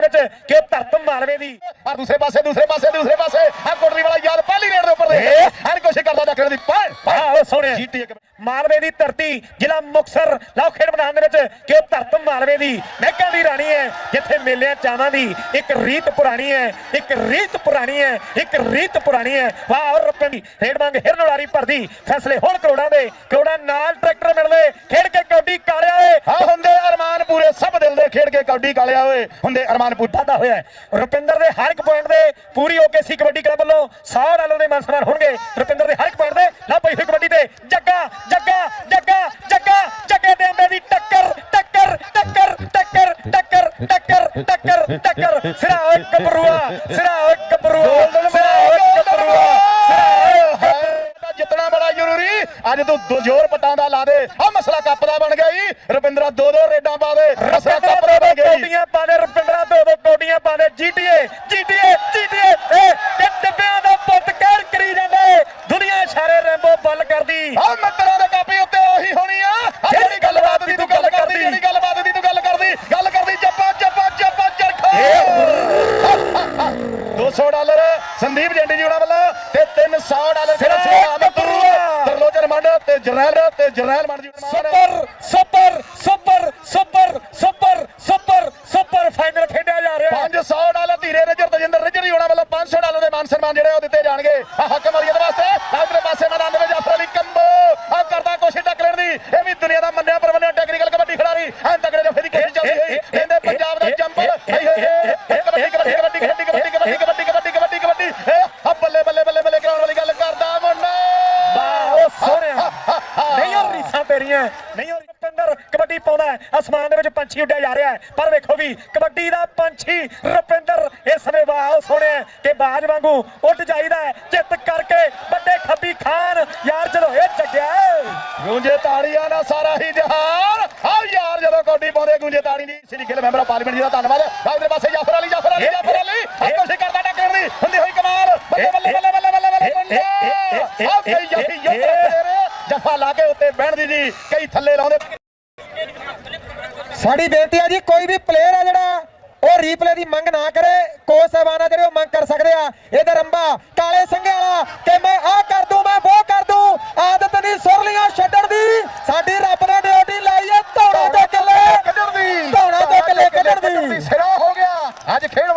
ਵਿੱਚ ਕਿ ਧਰਤ ਮਾਲਵੇ ਦੀ। ਆ ਦੂਸਰੇ ਪਾਸੇ ਦੂਸਰੇ ਪਾਸੇ ਦੂਸਰੇ ਪਾਸੇ। ਆ ਕੋਟਲੀ ਵਾਲਾ ਯਾਦ ਪਹਿਲੀ ਰੇਡ ਦੇ ਉੱਪਰ ਦੇ ਹਰ ਕੋਸ਼ਿਸ਼ ਕਰਦਾ ਡੱਕਣ ਦੀ। ਪਰ ਆਹ ਸੋਹਣਿਆ ਜੀਟੀ ਇੱਕ ਮਾਲਵੇ ਦੀ ਧਰਤੀ ਜ਼ਿਲ੍ਹਾ ਮੁਕਸਰ ਖੇਡ ਮੈਦਾਨ ਦੇ ਵਿੱਚ ਕਿ ਉਹ ਧਰਤ ਮਾਲਵੇ ਦੀ ਮਹਿਕਾਂ ਦੀ ਰਾਣੀ ਹੈ ਜਿੱਥੇ ਮੇਲਿਆਂ ਚਾਵਾਂ ਦੀ ਇੱਕ ਰੀਤ ਪੁਰਾਣੀ ਹੈ ਇੱਕ ਰੀਤ ਪੁਰਾਣੀ ਹੈ ਇੱਕ ਰੀਤ ਪੁਰਾਣੀ ਹੈ। ਵਾਹ ਔਰ ਰੱਪੇ ਦੀ ਰੇਡ ਮੰਗ ਹਿਰਨ ਉਡਾਰੀ ਭਰਦੀ ਫੈਸਲੇ ਹੁਣ ਕਰੋੜਾਂ ਦੇ ਕਰੋੜਾਂ ਨਾਲ ਟਰੈਕਟਰ ਮਿਲਦੇ ਖੇਡ ਕੇ ਕੌਡੀ ਕਾਲਿਆ ਏ ਆ ਹੁੰਦੇ ਅਰਮਾਨ ਪੂਰੇ ਸਭ ਦਿਲ ਦੇ ਖੇਡ ਕੇ ਕੌਡੀ ਕਾਲਿਆ ਹੋਏ ਹੁੰਦੇ ਅਰਮਾਨ ਪੂਰੇ ਵਾਧਾ ਹੋਇਆ। ਰੁਪਿੰਦਰ ਦੇ ਹਰ ਇੱਕ ਪੁਆਇੰਟ ਦੇ ਪੂਰੀ ਓਕੇ ਸੀ ਕਬੱਡੀ ਕਲੱਬ ਵੱਲੋਂ 100 ਡਾਲਰ ਦੇ ਮਾਨ ਸਨਮਾਨ ਹੋਣਗੇ। ਰੁਪਿੰਦਰ ਦੇ ਹਰ ਟੱਕਰ ਟੱਕਰ ਟੱਕਰ। ਸਿਰਾ ਓਏ ਕਬਰੂਆ ਸਿਰਾ ਓਏ ਕਬਰੂਆ ਸਿਰਾ ਓਏ ਕਬਰੂਆ ਸਿਰਾ ਓਏ ਜਿੱਤਣਾ ਬੜਾ ਜ਼ਰੂਰੀ। ਅੱਜ ਤੂੰ ਦੋ ਜ਼ੋਰ ਪਟਾਂ ਦਾ ਲਾ ਦੇ। ਆ ਮਸਲਾ ਕੱਪ ਦਾ ਬਣ ਗਿਆ ਜੀ। ਰਵਿੰਦਰਾ ਦੋ ਦੋ ਰੇਡਾਂ ਪਾ ਦੇ। ਮਸਲਾ ਕੱਪ ਦਾ ਬਣ ਗਿਆ ਜੀ। ਕੋਟੀਆਂ ਪਾਦੇ ਰੁਪਿੰਦਰਾ ਦੋ ਦੋ ਕੋਟੀਆਂ ਪਾਦੇ GTA GTA GTA. 200 dollar. Sandeep Jandi ji ਉਹਨਾਂ ਵੱਲੋਂ ਤੇ 300 ਡਾਲਰ। ਤਰਲੋਚਨ ਮੰਡ ਤੇ ਜਰਨੈਲ ਤੇ Jarnail Mand ji super super super super super super super final ਖੇਡਿਆ ਜਾ ਰਿਹਾ। ਹੈ 500 ਡਾਲਰ ਧੀਰੇ ਰਜਰ ਤਜਿੰਦਰ ਰਜਰ ਜੀ ਉਹਨਾਂ ਵੱਲੋਂ 500 ਡਾਲਰ ਦੇ ਮਾਨ ਸਨਮਾਨ ਜਿਹੜੇ ਉਹ ਦਿੱਤੇ ਜਾਣਗੇ। ਆ ਹੱਕ ਮਰੀਅਤ ਵਾਸਤੇ ਆਖਰੇ ਪਾਸੇ ਮੈਦਾਨ ਦੇ ਵਿੱਚ ਜਾਫਰ ਅਲੀ ਕੰਬੋ ਆ ਕਰਦਾ ਕੋਸ਼ਿਸ਼ ਟੱਕ ਲੈਣ ਦੀ। ਇਹ ਵੀ ਦੁਨੀਆ ਦਾ ਮੰਨਿਆ ਪਰਵੰਨਿਆ ਟੈਕਨੀਕਲ ਕਬੱਡੀ ਖਿਡਾਰੀ। ਐਂ ਤਗੜੇ ਜਫੇ ਦੀ ਕੋਸ਼ਿਸ਼ ਚੱਲਦੀ ਹੋਈ। ਕਹਿੰਦੇ ਪੰਜਾਬ ਦਾ ਜੰਪਰ। ਹੇ ਹੇ ਤੇਰੀਆਂ ਨਹੀਂ ਉਹ ਰੁਪਿੰਦਰ ਕਬੱਡੀ ਪਾਉਂਦਾ ਹੈ, ਅਸਮਾਨ ਦੇ ਵਿੱਚ ਪੰਛੀ ਉੱਡਿਆ ਜਾ ਰਿਹਾ ਹੈ। ਪਰ ਵੇਖੋ ਵੀ ਕਬੱਡੀ ਦਾ ਪੰਛੀ ਰੁਪਿੰਦਰ ਇਸ ਸਮੇਂ ਵਾਹ ਸੋਹਣਿਆ ਕਿ ਬਾਜ ਵਾਂਗੂ ਉੱਡ ਜਾਈਦਾ ਹੈ, ਜਿੱਤ ਕਰਕੇ ਵੱਡੇ ਖੱਬੀ ਖਾਨ ਯਾਰ ਚਲੋ ਇਹ ਜੱਗਿਆ ਗੂੰਜੇ ਤਾੜੀਆਂ ਦਾ ਸਾਰਾ ਹੀ ਜਹਾਨ। ਆ ਯਾਰ ਜਦੋਂ ਕੌਡੀ ਪਾਉਂਦੇ ਗੂੰਜੇ ਤਾੜੀ ਨਹੀਂ ਸ੍ਰੀ ਗਿੱਲ ਮੈਂਬਰ ਪਾਰਲੀਮੈਂਟ ਜੀ ਦਾ ਧੰਨਵਾਦ। ਆਗਲੇ ਪਾਸੇ ਜਾਫਰ ਅਲੀ ਜਾਫਰ ਅਲੀ ਜਾਫਰ ਅਲੀ। ਕੋਸ਼ਿਸ਼ ਕਰਦਾ ਟੱਕਰਨ ਦੀ। ਹੁੰਦੀ ਹੋਈ ਕਮਾਲ। ਬੱਲੇ ਬੱਲੇ ਬੱਲੇ ਬੱਲੇ ਬੱਲੇ ਬੱਲੇ ਮੁੰਡਾ ਆ ਕਈ ਜਫੀ ਯੁੱਧ ਜਫਾ ਲਾ ਕੇ ਉੱਤੇ ਬਹਿਣਦੀ ਜੀ ਕਈ ਥੱਲੇ ਲਾਉਂਦੇ। ਸਾਡੀ ਬੇਨਤੀ ਆ ਜੀ ਕੋਈ ਵੀ ਪਲੇਅਰ ਆ ਜਿਹੜਾ ਉਹ ਰੀਪਲੇ ਦੀ ਮੰਗ ਨਾ ਕਰੇ। ਕੋਚ ਸਾਹਿਬਾਨਾ ਜਿਹੜੇ ਉਹ ਮੰਗ ਕਰ ਸਕਦੇ ਆ। ਇਹਦਾ ਰੰਬਾ ਕਾਲੇ ਸੰਘੇ ਵਾਲਾ ਕਿ ਮੈਂ ਆਹ ਕਰ ਦੂੰ ਮੈਂ ਉਹ ਕਰ ਦੂੰ। ਆਦਤ ਨਹੀਂ ਸੁਰਲੀਆਂ ਛੱਡਣ ਦੀ। ਸਾਡੀ ਰੱਬ ਨੇ ਡਿਊਟੀ ਲਾਈ ਹੈ ਧੌਣਾ ਦੇ ਕੱਢਣ ਦੀ ਧੌਣਾ ਦੇ ਕਿੱਲੇ ਕੱਢਣ ਦੀ। ਸਿਰਾ ਹੋ ਗਿਆ। ਅੱਜ ਖੇਡ